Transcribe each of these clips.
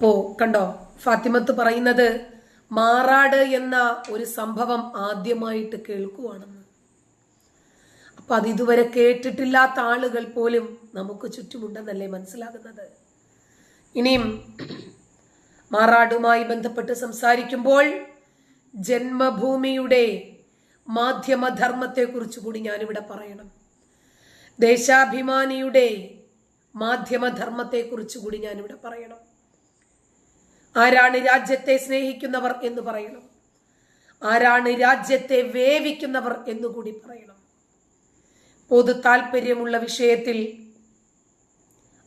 അപ്പോ കണ്ടോ? ഫാത്തിമത്ത് പറയുന്നത് മാറാട് എന്ന ഒരു സംഭവം ആദ്യമായിട്ട് കേൾക്കുവാണെന്ന്. അപ്പൊ അത് ഇതുവരെ കേട്ടിട്ടില്ലാത്ത ആളുകൾ പോലും നമുക്ക് ചുറ്റുമുണ്ടെന്നല്ലേ മനസ്സിലാകുന്നത്? ഇനിയും മാറാടുമായി ബന്ധപ്പെട്ട് സംസാരിക്കുമ്പോൾ ജന്മഭൂമിയുടെ മാധ്യമധർമ്മത്തെക്കുറിച്ച് കൂടി ഞാനിവിടെ പറയണം. ദേശാഭിമാനിയുടെ മാധ്യമധർമ്മത്തെക്കുറിച്ച് കൂടി ഞാനിവിടെ പറയണം. ആരാണ് രാജ്യത്തെ സ്നേഹിക്കുന്നവർ എന്ന് പറയണം. ആരാണ് രാജ്യത്തെ വേവിക്കുന്നവർ എന്നുകൂടി പറയണം. പൊതു താല്പര്യമുള്ള വിഷയത്തിൽ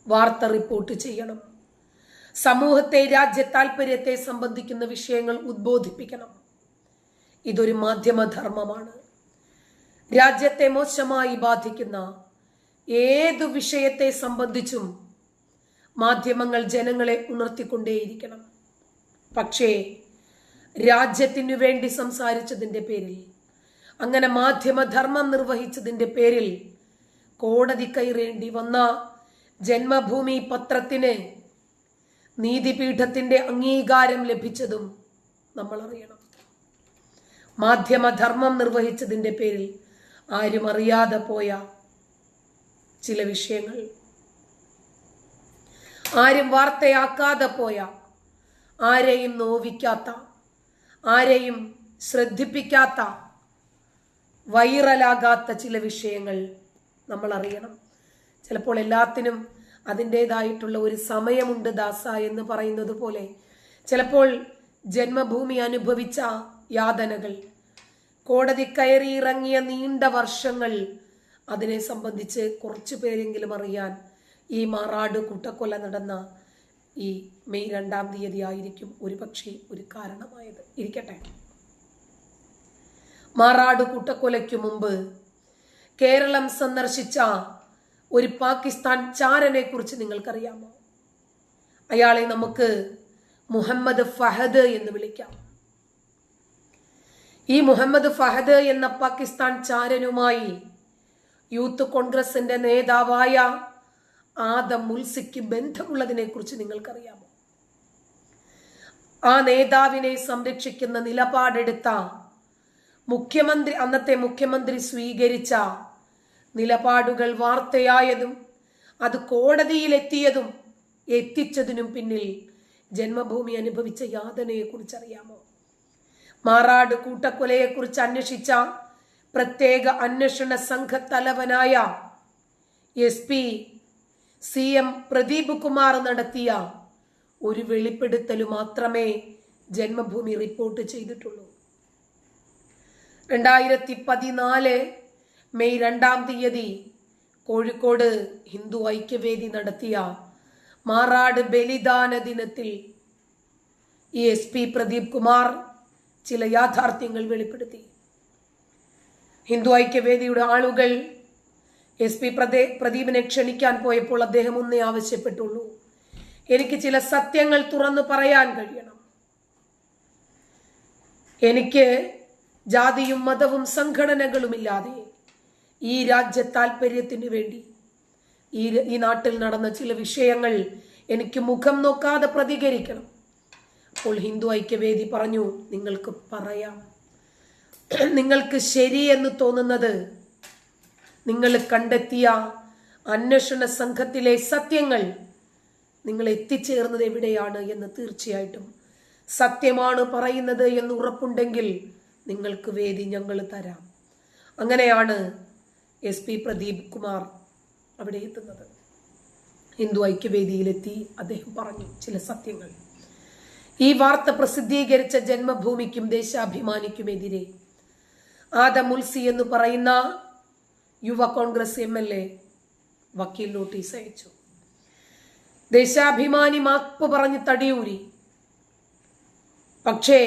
വാർത്ത റിപ്പോർട്ട് ചെയ്യണം. സമൂഹത്തെ രാജ്യ താല്പര്യത്തെ സംബന്ധിക്കുന്ന വിഷയങ്ങൾ ഉദ്ബോധിപ്പിക്കണം. ഇതൊരു മാധ്യമധർമ്മമാണ്. രാജ്യത്തെ മോശമായി ബാധിക്കുന്ന ഏതു വിഷയത്തെ സംബന്ധിച്ചും മാധ്യമങ്ങൾ ജനങ്ങളെ ഉണർത്തിക്കൊണ്ടേയിരിക്കണം. പക്ഷേ രാജ്യത്തിനു വേണ്ടി സംസാരിച്ചതിന്റെ പേരിൽ അങ്ങനെ മാധ്യമധർമ്മം നിർവഹിച്ചതിന്റെ പേരിൽ കോടതി കയറേണ്ടി വന്ന ജന്മഭൂമി പത്രത്തിന് നീതിപീഠത്തിന്റെ അംഗീകാരം ലഭിച്ചതും നമ്മൾ അറിയണം മാധ്യമധർമ്മം നിർവഹിച്ചതിന്റെ പേരിൽ ആരും അറിയാതെ പോയ ചില വിഷയങ്ങൾ. ആരും വാർത്തയാക്കാതെ പോയ. ആരെയും നോവിക്കാത്ത ആരെയും ശ്രദ്ധിപ്പിക്കാത്ത വൈറലാകാത്ത ചില വിഷയങ്ങൾ നമ്മൾ അറിയണം ചിലപ്പോൾ എല്ലാത്തിനും അതിന്റെതായിട്ടുള്ള ഒരു സമയമുണ്ട് ദാസ എന്ന് പറയുന്നത് പോലെ. ചിലപ്പോൾ ജന്മഭൂമി അനുഭവിച്ച യാതനകൾ കോടതി കയറി ഇറങ്ങിയ നീണ്ട വർഷങ്ങൾ അതിനെ സംബന്ധിച്ച് കുറച്ചു പേരെങ്കിലും അറിയാൻ ഈ മാറാട് കൂട്ടക്കൊല നടന്ന ഈ മെയ് രണ്ടാം തീയതി ആയിരിക്കും ഒരുപക്ഷെ ഒരു കാരണമായത്. ഇരിക്കട്ടെ. മാറാട് കൂട്ടക്കൊലയ്ക്കു മുമ്പ് കേരളം സന്ദർശിച്ച ഒരു പാകിസ്ഥാൻ ചാരനെ കുറിച്ച് നിങ്ങൾക്കറിയാമോ? അയാളെ നമുക്ക് മുഹമ്മദ് ഫഹദ് എന്ന് വിളിക്കാം. ഈ മുഹമ്മദ് ഫഹദ് എന്ന പാകിസ്ഥാൻ ചാരനുമായി യൂത്ത് കോൺഗ്രസിന്റെ നേതാവായ ആദം മുൽസിക്ക് ബന്ധമുള്ളതിനെ കുറിച്ച് നിങ്ങൾക്കറിയാമോ? ആ നേതാവിനെ സംരക്ഷിക്കുന്ന നിലപാടെടുത്ത മുഖ്യമന്ത്രി അന്നത്തെ മുഖ്യമന്ത്രി സ്വീകരിച്ച നിലപാടുകൾ വാർത്തയായതും അത് കോടതിയിലെത്തിയതും എത്തിച്ചതിനും പിന്നിൽ ജന്മഭൂമി അനുഭവിച്ച യാതനയെ കുറിച്ചറിയാമോ മാറാട് കൂട്ടക്കൊലയെക്കുറിച്ച് അന്വേഷിച്ച പ്രത്യേക അന്വേഷണ സംഘ തലവനായ S P C M Pradeep Kumar നടത്തിയ ഒരു വെളിപ്പെടുത്തൽ മാത്രമേ ജന്മഭൂമി റിപ്പോർട്ട് ചെയ്തിട്ടുള്ളൂ. രണ്ടായിരത്തി പതിനാല് മെയ് രണ്ടാം തീയതി കോഴിക്കോട് ഹിന്ദു ഐക്യവേദി നടത്തിയ മാറാട് ബലിദാന ദിനത്തിൽ എസ് പി പ്രദീപ് കുമാർ ചില യാഥാർത്ഥ്യങ്ങൾ വെളിപ്പെടുത്തി. ഹിന്ദു ഐക്യവേദിയുടെ ആളുകൾ എസ് പി പ്രദേ പ്രദീപിനെ ക്ഷണിക്കാൻ പോയപ്പോൾ അദ്ദേഹം ഒന്നേ ആവശ്യപ്പെട്ടുള്ളൂ. എനിക്ക് ചില സത്യങ്ങൾ തുറന്നു പറയാൻ കഴിയണം. എനിക്ക് ജാതിയും മതവും സംഘടനകളുമില്ലാതെ ഈ രാജ്യ താല്പര്യത്തിനു വേണ്ടി ഈ ഈ നാട്ടിൽ നടന്ന ചില വിഷയങ്ങൾ എനിക്ക് മുഖം നോക്കാതെ പ്രതികരിക്കണം. അപ്പോൾ ഹിന്ദു ഐക്യവേദി പറഞ്ഞു നിങ്ങൾക്ക് പറയാം. നിങ്ങൾക്ക് ശരിയെന്ന് തോന്നുന്നത് നിങ്ങൾ കണ്ടെത്തിയ അന്വേഷണ സംഘത്തിലെ സത്യങ്ങൾ നിങ്ങൾ എത്തിച്ചേർന്നത് എവിടെയാണ് എന്ന് തീർച്ചയായിട്ടും സത്യമാണ് പറയുന്നത് എന്ന് ഉറപ്പുണ്ടെങ്കിൽ നിങ്ങൾക്ക് വേദി ഞങ്ങൾ തരാം. അങ്ങനെയാണ് എസ് പി പ്രദീപ് കുമാർ അവിടെ എത്തുന്നത്. ഹിന്ദു ഐക്യവേദിയിലെത്തി അദ്ദേഹം പറഞ്ഞു ചില സത്യങ്ങൾ. ഈ വാർത്ത പ്രസിദ്ധീകരിച്ച ജന്മഭൂമിക്കും ദേശാഭിമാനിക്കുമെതിരെ ആദമുൽസി എന്ന് പറയുന്ന യുവ കോൺഗ്രസ് എം എൽ എ വക്കീൽ നോട്ടീസ് അയച്ചു. ദേശാഭിമാനി മാപ്പ് പറഞ്ഞ് തടിയൂരി. പക്ഷേ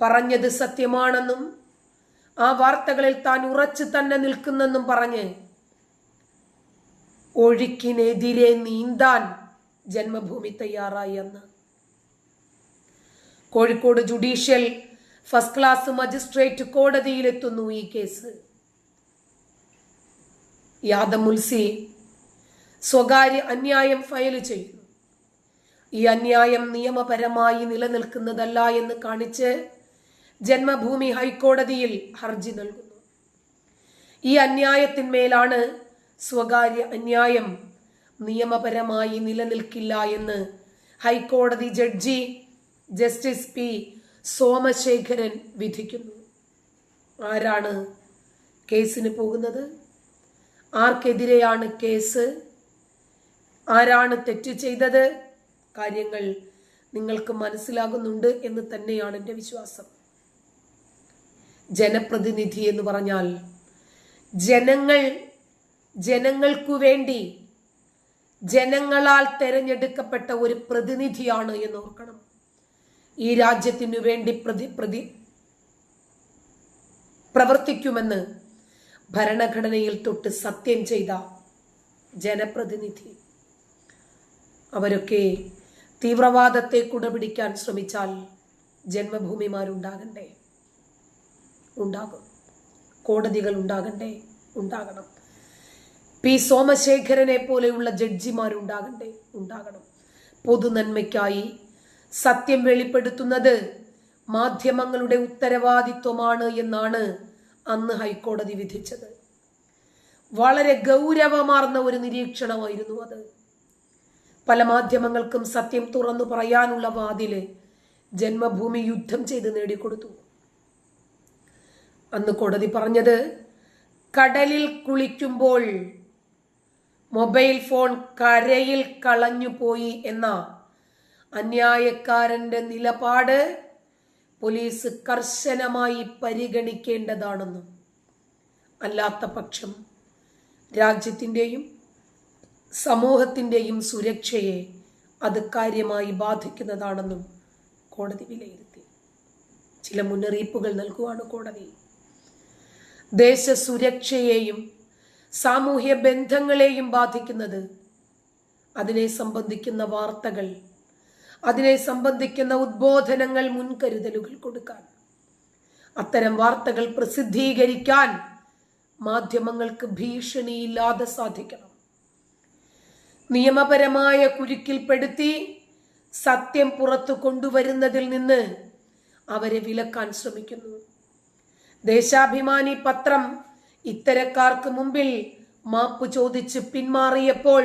പറഞ്ഞത് സത്യമാണെന്നും ആ വാർത്തകളിൽ താൻ ഉറച്ചു തന്നെ നിൽക്കുന്നെന്നും പറഞ്ഞ് ഒഴുക്കിനെതിരെ നീന്താൻ ജന്മഭൂമി തയ്യാറായി എന്ന് Kozhikode judicial first class magistrate കോടതിയിലെത്തുന്നു ഈ കേസ്. യാദമുൽസി സ്വകാര്യ അന്യായം ഫയൽ ചെയ്യുന്നു. ഈ അന്യായം നിയമപരമായി നിലനിൽക്കുന്നതല്ല എന്ന് കാണിച്ച് ജന്മഭൂമി ഹൈക്കോടതിയിൽ ഹർജി നൽകുന്നു. ഈ അന്യായത്തിന്മേലാണ് സ്വകാര്യ അന്യായം നിയമപരമായി നിലനിൽക്കില്ല എന്ന് ഹൈക്കോടതി ജഡ്ജി ജസ്റ്റിസ് പി സോമശേഖരൻ വിധിക്കുന്നു. ആരാണ് കേസിന് പോകുന്നത്? ആർക്കെതിരെയാണ് കേസ്? ആരാണ് തെറ്റ് ചെയ്തത്? കാര്യങ്ങൾ നിങ്ങൾക്ക് മനസ്സിലാകുന്നുണ്ട് എന്ന് തന്നെയാണ് എന്റെ വിശ്വാസം. ജനപ്രതിനിധി എന്ന് പറഞ്ഞാൽ ജനങ്ങൾ ജനങ്ങൾക്കു വേണ്ടി ജനങ്ങളാൽ തെരഞ്ഞെടുക്കപ്പെട്ട ഒരു പ്രതിനിധിയാണ് എന്ന് ഓർക്കണം. ഈ രാജ്യത്തിനു വേണ്ടി പ്രതി പ്രതി പ്രവർത്തിക്കുമെന്ന് ഭരണഘടനയിൽ തൊട്ട് സത്യം ചെയ്ത ജനപ്രതിനിധി. അവരൊക്കെ തീവ്രവാദത്തെ കുടപിടിക്കാൻ ശ്രമിച്ചാൽ ജന്മഭൂമിമാരുണ്ടാകണ്ടേ? ഉണ്ടാകും. കോടതികൾ ഉണ്ടാകണ്ടേ? ഉണ്ടാകണം. പി. സോമശേഖരനെ പോലെയുള്ള ജഡ്ജിമാരുണ്ടാകണ്ടേ? ഉണ്ടാകണം. പൊതുനന്മയ്ക്കായി സത്യം വെളിപ്പെടുത്തുന്നത് മാധ്യമങ്ങളുടെ ഉത്തരവാദിത്വമാണ് എന്നാണ് അന്ന് ഹൈക്കോടതി വിധിച്ചത്. വളരെ ഗൗരവമാർന്ന ഒരു നിരീക്ഷണമായിരുന്നു അത്. പല മാധ്യമങ്ങൾക്കും സത്യം തുറന്നു പറയാനുള്ള വാതിൽ ജന്മഭൂമി യുദ്ധം ചെയ്ത് നേടിക്കൊടുത്തു. അന്ന് കോടതി പറഞ്ഞത് കടലിൽ കുളിക്കുമ്പോൾ മൊബൈൽ ഫോൺ കരയിൽ കളഞ്ഞു പോയി എന്ന അന്യായക്കാരന്റെ നിലപാട് പോലീസ് കർശനമായി പരിഗണിക്കേണ്ടതാണെന്നും അല്ലാത്ത പക്ഷം രാജ്യത്തിന്റെയും സമൂഹത്തിന്റെയും സുരക്ഷയെ അത് കാര്യമായി ബാധിക്കുന്നതാണെന്നും കോടതി വിലയിരുത്തി. ചില മുന്നറിയിപ്പുകൾ നൽകുവാണ് കോടതി. ദേശസുരക്ഷയെയും സാമൂഹ്യ ബന്ധങ്ങളെയും ബാധിക്കുന്നത് അതിനെ സംബന്ധിക്കുന്ന വാർത്തകൾ അതിനെ സംബന്ധിക്കുന്ന ഉദ്ബോധനങ്ങൾ മുൻകരുതലുകൾ കൊടുക്കാൻ അത്തരം വാർത്തകൾ പ്രസിദ്ധീകരിക്കാൻ മാധ്യമങ്ങൾക്ക് ഭീഷണിയില്ലാതെ സാധിക്കണം. നിയമപരമായ കുരുക്കിൽപ്പെടുത്തി സത്യം പുറത്തു കൊണ്ടുവരുന്നതിൽ നിന്ന് അവരെ വിലക്കാൻ ശ്രമിക്കുന്നു. ദേശാഭിമാനി പത്രം ഇത്തരക്കാർക്ക് മുമ്പിൽ മാപ്പ് ചോദിച്ച് പിന്മാറിയപ്പോൾ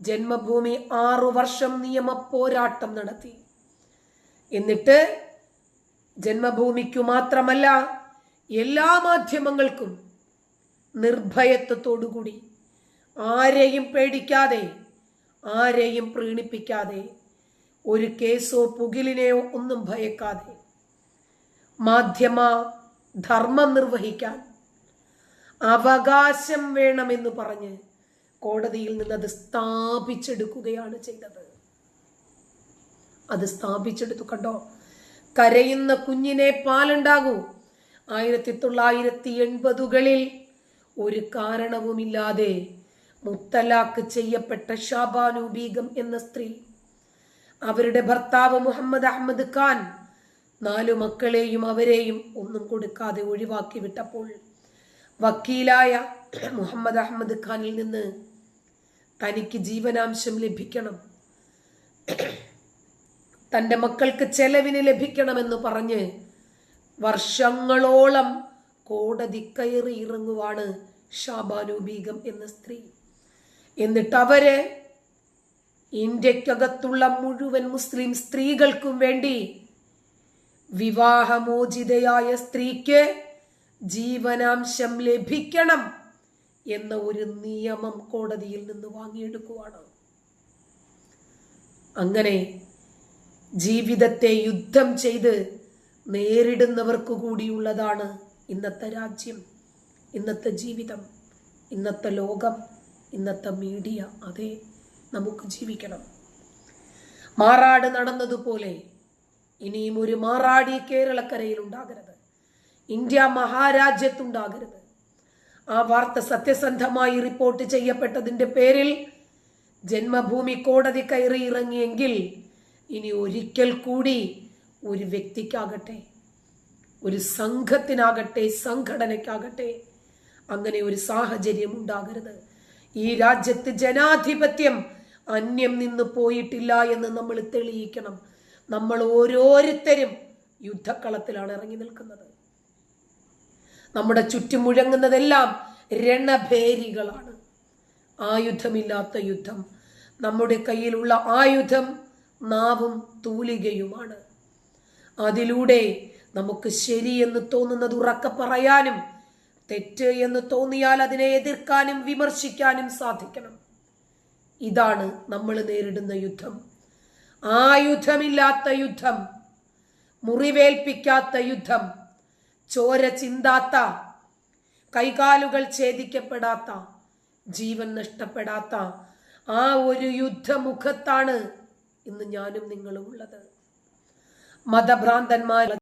ജന്മഭൂമി ആറു വർഷം നിയമ പോരാട്ടം നടത്തി. എന്നിട്ട് ജന്മഭൂമിക്കു മാത്രമല്ല എല്ലാ മാധ്യമങ്ങൾക്കും നിർഭയത്വത്തോടുകൂടി ആരെയും പേടിക്കാതെ ആരെയും പ്രീണിപ്പിക്കാതെ ഒരു കേസോ പുകിലിനെയോ ഒന്നും ഭയക്കാതെ മാധ്യമ ധർമ്മം നിർവഹിക്കാൻ അവകാശം വേണമെന്ന് പറഞ്ഞ് കോടതിയിൽ നിന്ന് അത് സ്ഥാപിച്ചെടുക്കുകയാണ് ചെയ്തത്. അത് സ്ഥാപിച്ചെടുത്തു കണ്ടോ? കരയുന്ന കുഞ്ഞിനെ പാലുണ്ടാകൂ. ആയിരത്തി തൊള്ളായിരത്തി എൺപതുകളിൽ ഒരു കാരണവുമില്ലാതെ മുത്തലാക്ക് ചെയ്യപ്പെട്ട ഷാബാനു ബീഗം എന്ന സ്ത്രീ അവരുടെ ഭർത്താവ് മുഹമ്മദ് അഹമ്മദ് ഖാൻ നാലു മക്കളെയും അവരെയും ഒന്നും കൊടുക്കാതെ ഒഴിവാക്കി വിട്ടപ്പോൾ വക്കീലായ മുഹമ്മദ് അഹമ്മദ് ഖാനിൽ നിന്ന് തനിക്ക് ജീവനാംശം ലഭിക്കണം. തന്റെ മക്കൾക്ക് ചെലവിന് ലഭിക്കണമെന്ന് പറഞ്ഞ് വർഷങ്ങളോളം കോടതി കയറി ഇറങ്ങുവാണ് ഷാബാനു ബീഗം എന്ന സ്ത്രീ. എന്നിട്ട് അവർ ഇന്ത്യക്കകത്തുള്ള മുഴുവൻ മുസ്ലിം സ്ത്രീകൾക്കും വേണ്ടി വിവാഹമോചിതയായ സ്ത്രീക്ക് ജീവനാംശം ലഭിക്കണം. എന്ന ഒരു നിയമം കോടതിയിൽ നിന്ന് വാങ്ങിയെടുക്കുവാണ്. അങ്ങനെ ജീവിതത്തെ യുദ്ധം ചെയ്ത് നേരിടുന്നവർക്ക് കൂടിയുള്ളതാണ് ഇന്നത്തെ രാജ്യം ഇന്നത്തെ ജീവിതം ഇന്നത്തെ ലോകം ഇന്നത്തെ മീഡിയ. അതെ നമുക്ക് ജീവിക്കണം. മാറാട് നടന്നതുപോലെ ഇനിയും ഒരു മാറാടി കേരളക്കരയിൽ ഉണ്ടാകരുത്. ഇന്ത്യ മഹാരാജ്യത്തുണ്ടാകരുത്. ആ വാർത്ത സത്യസന്ധമായി റിപ്പോർട്ട് ചെയ്യപ്പെട്ടതിന്റെ പേരിൽ ജന്മഭൂമി കോടതി കയറി ഇറങ്ങിയെങ്കിൽ ഇനി ഒരിക്കൽ കൂടി ഒരു വ്യക്തിക്കാകട്ടെ ഒരു സംഘത്തിനാകട്ടെ സംഘടനയ്ക്കാകട്ടെ അങ്ങനെ ഒരു സാഹചര്യം ഉണ്ടാകരുത്. ഈ രാജ്യത്ത് ജനാധിപത്യം അന്യം നിന്ന് പോയിട്ടില്ല എന്ന് നമ്മൾ തെളിയിക്കണം. നമ്മൾ ഓരോരുത്തരും യുദ്ധക്കളത്തിലാണ് ഇറങ്ങി നിൽക്കുന്നത്. നമ്മുടെ ചുറ്റും മുഴങ്ങുന്നതെല്ലാം രണഭേരികളാണ്. ആയുധമില്ലാത്ത യുദ്ധം നമ്മുടെ കയ്യിലുള്ള ആയുധം നാവും തൂലികയുമാണ്. അതിലൂടെ നമുക്ക് ശരിയെന്ന് തോന്നുന്നത് ഉറക്ക പറയാനും തെറ്റ് എന്ന് തോന്നിയാൽ അതിനെ എതിർക്കാനും വിമർശിക്കാനും സാധിക്കണം. ഇതാണ് നമ്മൾ നേരിടുന്ന യുദ്ധം. ആയുധമില്ലാത്ത യുദ്ധം മുറിവേൽപ്പിക്കാത്ത യുദ്ധം ചോര ചിന്താത്ത കൈകാലുകൾ ഛേദിക്കപ്പെടാത്ത ജീവൻ നഷ്ടപ്പെടാത്ത ആ ഒരു യുദ്ധമുഖത്താണ് ഇന്ന് ഞാനും നിങ്ങളും ഉള്ളത്. മതഭ്രാന്തന്മാർ